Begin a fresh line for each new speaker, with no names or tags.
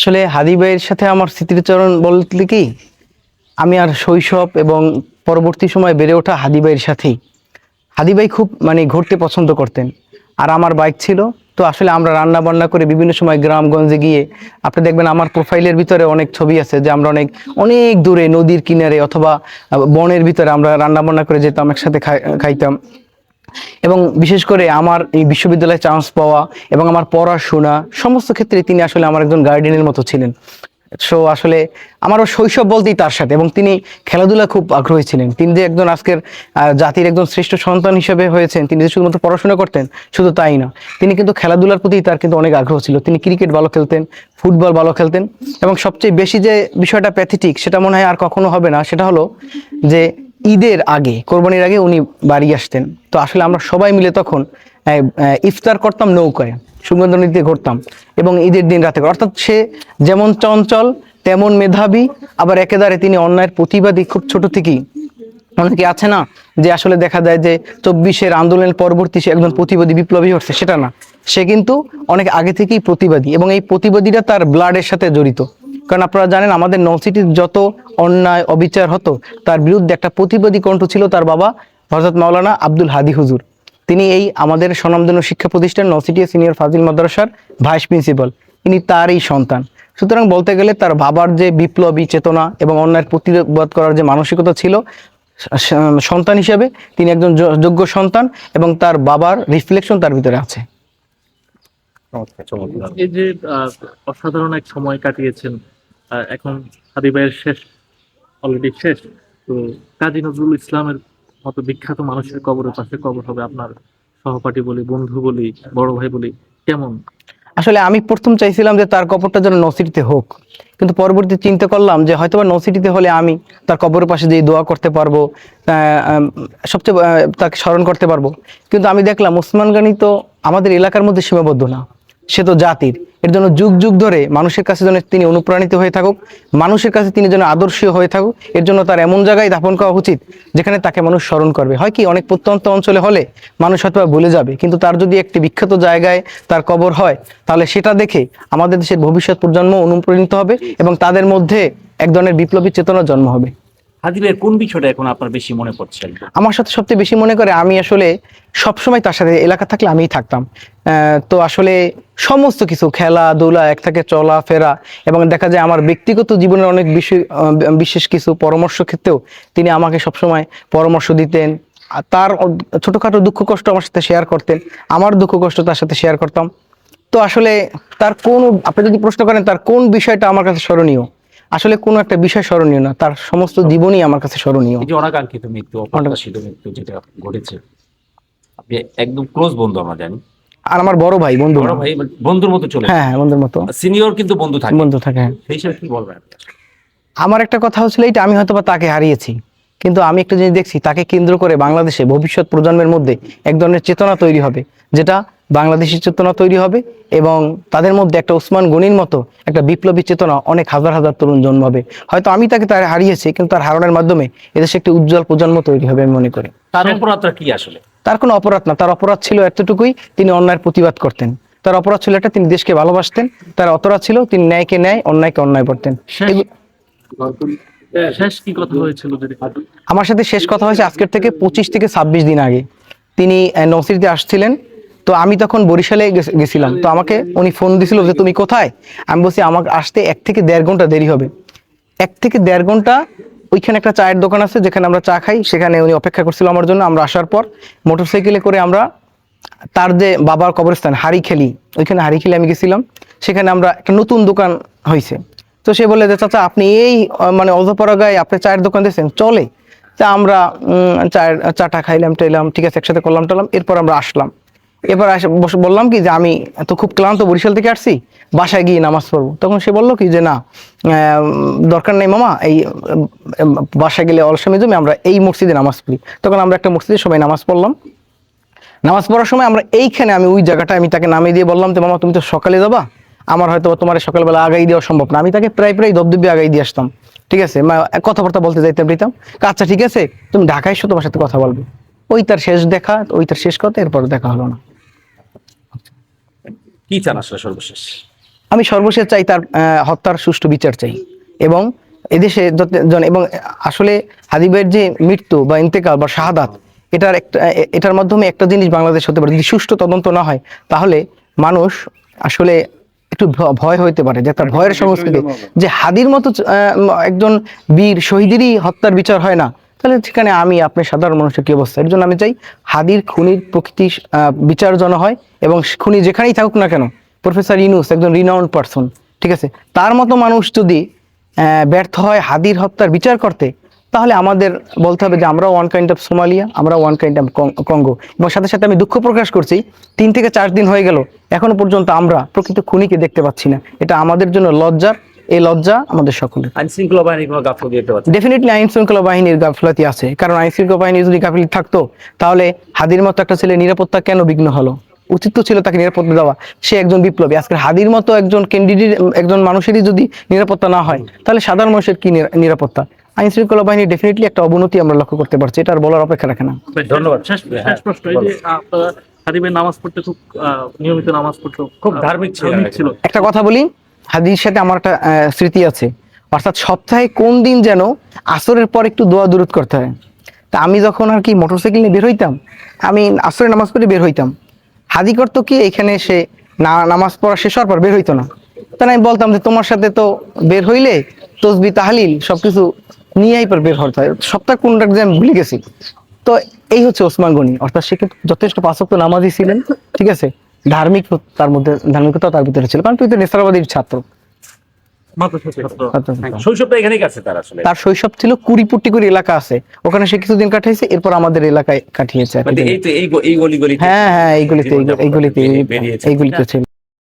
আসলে হাদি ভাইয়ের সাথে আমার স্মৃতিচরণ বলতে কি? আমি আর শৈশব এবং পরবর্তী সময় বেড়ে ওঠা হাদি ভাইয়ের সাথেই। হাদি ভাই খুব মানে ঘুরতে পছন্দ করতেন। আর আমার বাইক ছিল। তো আসলে আমরা রান্না বান্না করে বিভিন্ন সময় গ্রামগঞ্জে গিয়ে, আপনি দেখবেন আমার প্রোফাইলের ভিতরে অনেক ছবি আছে যে আমরা অনেক অনেক দূরে নদীর কিনারে অথবা বনের ভিতরে আমরা রান্না বান্না করে যেতাম, একসাথে খাই- খাইতাম। এবং বিশেষ করে আমার এই বিশ্ববিদ্যালয়ে চান্স পাওয়া এবং আমার পড়াশোনা সমস্ত ক্ষেত্রে তিনি আসলে আমার একজন গার্ডিয়ানের মতো ছিলেন। সো আসলে আমারও শৈশব বলতেই তার সাথে এবং তিনি খেলাধুলা খুব আগ্রহী ছিলেন। তিনি যে একজন আজকের জাতির একজন শ্রেষ্ঠ সন্তান হিসেবে হয়েছেন, তিনি যে শুধুমাত্র পড়াশোনা করতেন, শুধু তাই না, তিনি কিন্তু খেলাধুলার প্রতি তার কিন্তু অনেক আগ্রহ ছিল। তিনি ক্রিকেট ভালো খেলতেন ফুটবল ভালো খেলতেন এবং সবচেয়ে বেশি যে বিষয়টা প্যাথেটিক সেটা মনে হয় আর কখনো হবে না, সেটা হলো যে ঈদের আগে, কোরবানির আগে উনি বাড়ি আসতেন। তো আসলে আমরা সবাই মিলে তখন ইফতার করতাম, নৌকায়, সুগন্ধ নদীতে ঘুরতাম এবং ঈদের দিন রাতে অর্থাৎ সে যেমন চঞ্চল, তেমন মেধাবী, আবার একেবারে তিনি অন্যায়ের প্রতিবাদী খুব ছোট থেকেই। অনেকে আছে না যে আসলে দেখা যায় যে চব্বিশের আন্দোলনের পরবর্তী সে একজন প্রতিবাদী বিপ্লবী হচ্ছে, সেটা না। সে কিন্তু অনেক আগে থেকেই প্রতিবাদী এবং এই প্রতিবাদীরা তার ব্লাডের সাথে জড়িত। কারণ আপনারা জানেন আমাদের নলসিটির যত অন্যায়, অবিচার হতো, তার বিরুদ্ধে একটা প্রতিবাদী কণ্ঠ ছিল তার বাবা হজরত মাওলানা আব্দুল হাদি হুজুর। তিনি এই আমাদের স্বনামধন্য শিক্ষা প্রতিষ্ঠান নলসিটি সিনিয়র ফাজিল মাদ্রাসার ভাইস প্রিন্সিপাল। তিনি তারই সন্তান। সুতরাং বলতে গেলে তার বাবার যে বিপ্লবী চেতনা এবং অন্যায়ের প্রতিবাদ করার যে মানসিকতা ছিল সন্তান হিসেবে তিনি একজন যোগ্য সন্তান এবং তার বাবার রিফ্লেকশন তার ভিতরে আছে।
এই যে অসাধারণ এক সময় কাটিয়েছেন। এখন হাদি ভাইয়ের শেষ অলরেডি শেষ। তো কাজী নজরুল ইসলামের মতো বিখ্যাত মানুষের কবরের পাশে কবর হবে আপনার সহপাঠী বলি, বন্ধু বলি, বড় ভাই বলি, কেমন?
আসলে আমি প্রথম চাইছিলাম যে তার কবরটা যেন নসিটিতে হোক। কিন্তু পরবর্তী চিন্তা করলাম যে হয়তোবা নসিটিতে হলে আমি তার কবরের পাশে যেয়ে দোয়া করতে পারব সবচেয়ে তাকে স্মরণ করতে পারব। কিন্তু আমি দেখলাম ওসমান গানি তো আমাদের এলাকার মধ্যে সীমাবদ্ধ না, সে তো জাতির। এর জন্য যুগ যুগ ধরে মানুষের কাছে যেন তিনি অনুপ্রাণিত হয়ে থাকুক, মানুষের কাছে তিনি যেন আদর্শীয় হয়ে থাকুক, এর জন্য তার এমন জায়গায় দাপন করা উচিত যেখানে তাকে মানুষ স্মরণ করবে। হয় কি? অনেক প্রত্যন্ত অঞ্চলে হলে মানুষ হয়তো ভুলে যাবে, কিন্তু তার যদি একটি বিখ্যাত জায়গায় তার কবর হয়, তাহলে সেটা দেখে আমাদের দেশের ভবিষ্যৎ প্রজন্ম অনুপ্রাণিত হবে এবং তাদের মধ্যে এক ধরনের বিপ্লবী চেতনার জন্ম হবে।
হাদি ভাইয়ের কোন বিষয়টা এখন আপনার বেশি মনে পড়ছে?
আমার সাথে সবচেয়ে বেশি মনে করে আমি আসলে সবসময় তার সাথে এলাকা থাকলে আমিই থাকতাম। তো আসলে সমস্ত কিছু খেলাধুলা এক থেকে চলাফেরা এবং দেখা যায় আমার ব্যক্তিগত জীবনের অনেক বিষয় বিশেষ কিছু পরামর্শ ক্ষেত্রেও তিনি আমাকে সবসময় পরামর্শ দিতেন। তার ছোটখাটো দুঃখ কষ্ট আমার সাথে শেয়ার করতেন। আমার দুঃখ কষ্ট তার সাথে শেয়ার করতাম। তো আসলে তার কোন, আপনি যদি প্রশ্ন করেন তার কোন বিষয়টা আমার কাছে স্মরণীয়? আসলে কোনো একটা বিষয় স্মরণীয় না তার সমস্ত জীবনই আমার কাছে স্মরণীয়।
এই যে অনাকাঙ্ক্ষিত মৃত্যু অপ্রত্যাশিত মৃত্যু যেটা ঘটেছে আপনি একদম ক্লোজ বন্ধু আমরা জানি।
আর আমার বড় ভাই বন্ধু।
বড় ভাই মানে বন্ধুর মতো চলে
হ্যাঁ হ্যাঁ বন্ধুর মতো।
সিনিয়র কিন্তু বন্ধু থাকে।
বন্ধু থাকে হ্যাঁ।
সেই হিসাবে কি বলবেন?
আমার একটা কথা হচ্ছিল এইটা আমি হয়তো বা তাকে হারিয়েছি। কিন্তু আমি একটা জিনিস দেখছি তাকে কেন্দ্র করে বাংলাদেশে ভবিষ্যৎ প্রজন্মের মধ্যে এক ধরনের চেতনা তৈরি হবে যেটা বাংলাদেশি চেতনা তৈরি হবে এবং তাদের মধ্যে একটা ওসমান গনির মতো একটা বিপ্লবী চেতনা অনেক হাজার হাজার তরুণ জন্মাবে। হয়তো আমি তাকে তার হারিয়েছি কিন্তু তার হারানোর মাধ্যমে এদেশে একটি উজ্জ্বল প্রজন্ম তৈরি হবে আমি মনে করি।
তার অপরাধটা কি আসলে?
তার কোনো অপরাধ না তার অপরাধ ছিল এতটুকুই তিনি অন্যায়ের প্রতিবাদ করতেন। তার অপরাধ ছিল একটা তিনি দেশকে ভালোবাসতেন তার অপরাধ ছিল তিনি ন্যায়কে ন্যায় অন্যায়কে অন্যায় করতেন।
যদি
আমার সাথে শেষ কথা হয়েছে আজকের থেকে পঁচিশ থেকে ছাব্বিশ দিন আগে। তিনি নসিরিতে আসছিলেন। তো আমি তখন বরিশালে গেছিলাম। তো আমাকে উনি ফোন দিছিল যে, তুমি কোথায়? আমি বলছি, আমাকে আসতে এক থেকে দেড় ঘণ্টা দেরি হবে। এক থেকে দেড় ঘণ্টা ওইখানে একটা চায়ের দোকান আছে, যেখানে আমরা চা খাই। সেখানে উনি অপেক্ষা করছিল আমার জন্য। আমরা আসার পর মোটরসাইকেলে করে আমরা তার যে বাবার কবরস্থান হাড়ি খেলি ওইখানে হাড়ি খেলে আমি গেছিলাম। সেখানে আমরা একটা নতুন দোকান হয়েছে তো সে বলে যে, চাচা, আপনি এই মানে অজপরা গায়ে আপনি চায়ের দোকান দিয়েছেন, চলে। তা আমরা চায়ের চাটা খাইলাম, টাইলাম, ঠিক আছে, একসাথে করলাম, টলাম, এরপর আমরা আসলাম। এবার বললাম কি যে, আমি তো খুব ক্লান্ত, বরিশাল থেকে আসছি, বাসায় গিয়ে নামাজ পড়ব। তখন সে বলল কি যে, না দরকার নেই মামা, এই বাসায় গেলে অলসেমি জমে আমরা এই মসজিদে নামাজ পড়ি। তখন আমরা একটা মসজিদে সবাই নামাজ পড়লাম। নামাজ পড়ার সময় আমরা এইখানে আমি ওই জায়গাটা আমি তাকে নামিয়ে দিয়ে বললাম যে, মামা, তুমি তো সকালে যাবা? আমার হয়তো তোমার সকালবেলা আগাই দেওয়া সম্ভব না। আমি তাকে প্রায় প্রায় দবদবি আগাই দিয়ে আসতাম। ঠিক আছে? কথাবার্তা বলতে যাইতাম দিতাম আচ্ছা ঠিক আছে তুমি ঢাকায় এসো তোমার সাথে কথা বলব। ওই তার শেষ দেখা ওই তার শেষ কথা এরপর দেখা হলো না।
কি চান আসলে সর্বশেষ?
আমি সর্বশেষ চাই তার হত্যার সুষ্ঠু বিচার চাই। এবং এদেশে জন এবং আসলে হাদিবের যে মৃত্যু বা ইন্তেকাল বা শাহাদাত এটার একটা এটার মাধ্যমে একটা জিনিস বাংলাদেশ হতে পারে। যদি সুষ্ঠু তদন্ত না হয় তাহলে মানুষ আসলে একটু ভয় হইতে পারে যে একটা ভয়ের সংস্কৃতি। যে হাদির মতো একজন বীর শহীদেরই হত্যার বিচার হয় না তাহলে সেখানে আমি আপনি সাধারণ মানুষের কি অবস্থা? এর জন্য আমি চাই হাদির খুনির প্রকৃতি আহ, বিচার যেন হয় এবং খুনি যেখানেই থাকুক না কেন প্রফেসর ইনুস একজন রিনাউন্ড পার্সন ঠিক আছে? তার মতো মানুষ যদি আহ, ব্যর্থ হয় হাদির হত্যার বিচার করতে তাহলে আমাদের বলতে হবে যে আমরা ওয়ান কাইন্ড অফ সোমালিয়া আমরা ওয়ান কাইন্ড অফ কঙ্গো এবং সাথে সাথে আমি দুঃখ প্রকাশ করছি তিন থেকে চার দিন হয়ে গেল এখনও পর্যন্ত আমরা প্রকৃত খুনিকে দেখতে পাচ্ছি না। এটা আমাদের জন্য লজ্জার এই লজ্জা আমাদের সকলের।
আইন শৃঙ্খলা বাহিনী কোনো গাফলতি
ডেফিনেটলি আইন শৃঙ্খলা বাহিনীর গাফিলতি আছে কারণ আইন শৃঙ্খলা বাহিনী যদি গাফিলতি থাকতো তাহলে হাদির মতো একটা ছেলে নিরাপত্তা কেন বিঘ্ন হলো? উচিত তো ছিল তাকে নিরাপত্তা দেওয়া। সে একজন বিপ্লবী আজকে হাদির মতো একজন ক্যান্ডিডেট একজন মানুষেরই যদি নিরাপত্তা না হয় তাহলে সাধারণ মানুষের কি নিরা- নিরাপত্তা? আইন শৃঙ্খলা বাহিনীর ডেফিনেটলি একটা অবনতি আমরা লক্ষ্য করতে পারছি এটা আর বলার অপেক্ষা রাখে না।
ধন্যবাদ।
শেষ
হ্যাঁ,
প্রশ্ন এই যে আপনারা নামাজ পড়তে খুব নিয়মিত নামাজ পড়তো
খুব ধার্মিক।
ছিল।
একটা কথা বলি হাদির সাথে আমার একটা স্মৃতি আছে। অর্থাৎ সপ্তাহে কোন দিন যেন আসরের পর একটু দোয়া দূরত করতে হয়। তা আমি যখন আর কি মোটরসাইকেল নিয়ে বের হইতাম আমি আসরের নামাজ পড়ে বের হইতাম। হাদি করতো কি এখানে সে না নামাজ পড়া শেষ হওয়ার পর বের হইতো না। তাহলে আমি বলতাম যে তোমার সাথে তো বের হইলে তসবি তাহলিল সবকিছু নিয়েই পর বের হতে হয় সপ্তাহ কোনটা যে আমি ভুলে গেছি। তো এই হচ্ছে ওসমান গনি। অর্থাৎ সে কিন্তু যথেষ্ট পাঁচক্ত নামাজি ছিলেন ঠিক আছে? ধার্মিক তার মধ্যে ধার্মিকতা তার ভিতরে ছিল। কারণ তুই তো নেসারাবাদীর ছাত্র।
কাছে তার
শৈশব ছিল কুড়িপুটি করে এলাকা আছে। ওখানে সে কিছুদিন কাটিয়েছে এরপর আমাদের এলাকায় কাটিয়েছে।
মানে
হ্যাঁ হ্যাঁ এইগুলিতে এইগুলিতে এইগুলিতে ছিল।